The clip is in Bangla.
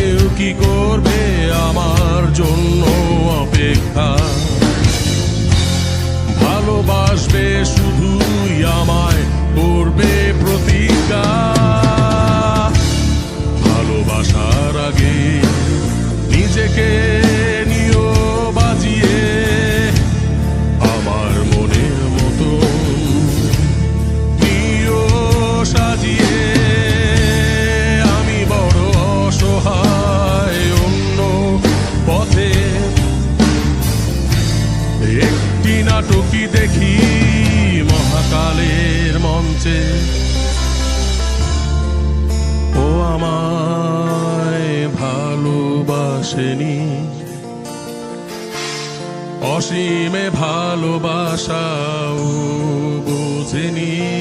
কেউ কি করবে আমার জন্য অপেক্ষা? ভালোবাস দেখি মহাকালের মঞ্চে। ও আমায় ভালোবাসেনি। অসীমে ভালোবাসাও বোঝেনি।